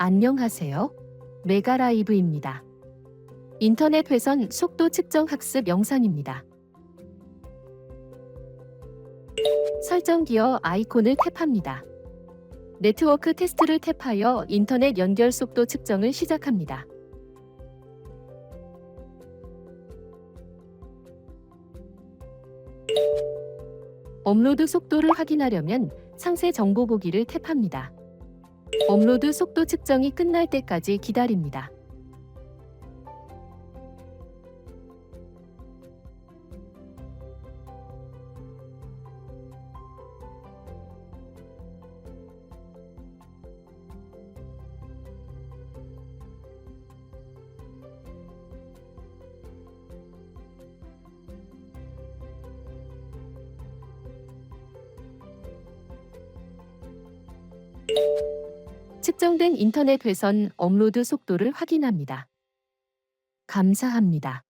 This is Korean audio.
안녕하세요. 메가라이브입니다. 인터넷 회선 속도 측정 학습 영상입니다. 설정 기어 아이콘을 탭합니다. 네트워크 테스트를 탭하여 인터넷 연결 속도 측정을 시작합니다. 업로드 속도를 확인하려면 상세 정보 보기를 탭합니다. 업로드 속도 측정이 끝날 때까지 기다립니다. 측정된 인터넷 회선 업로드 속도를 확인합니다. 감사합니다.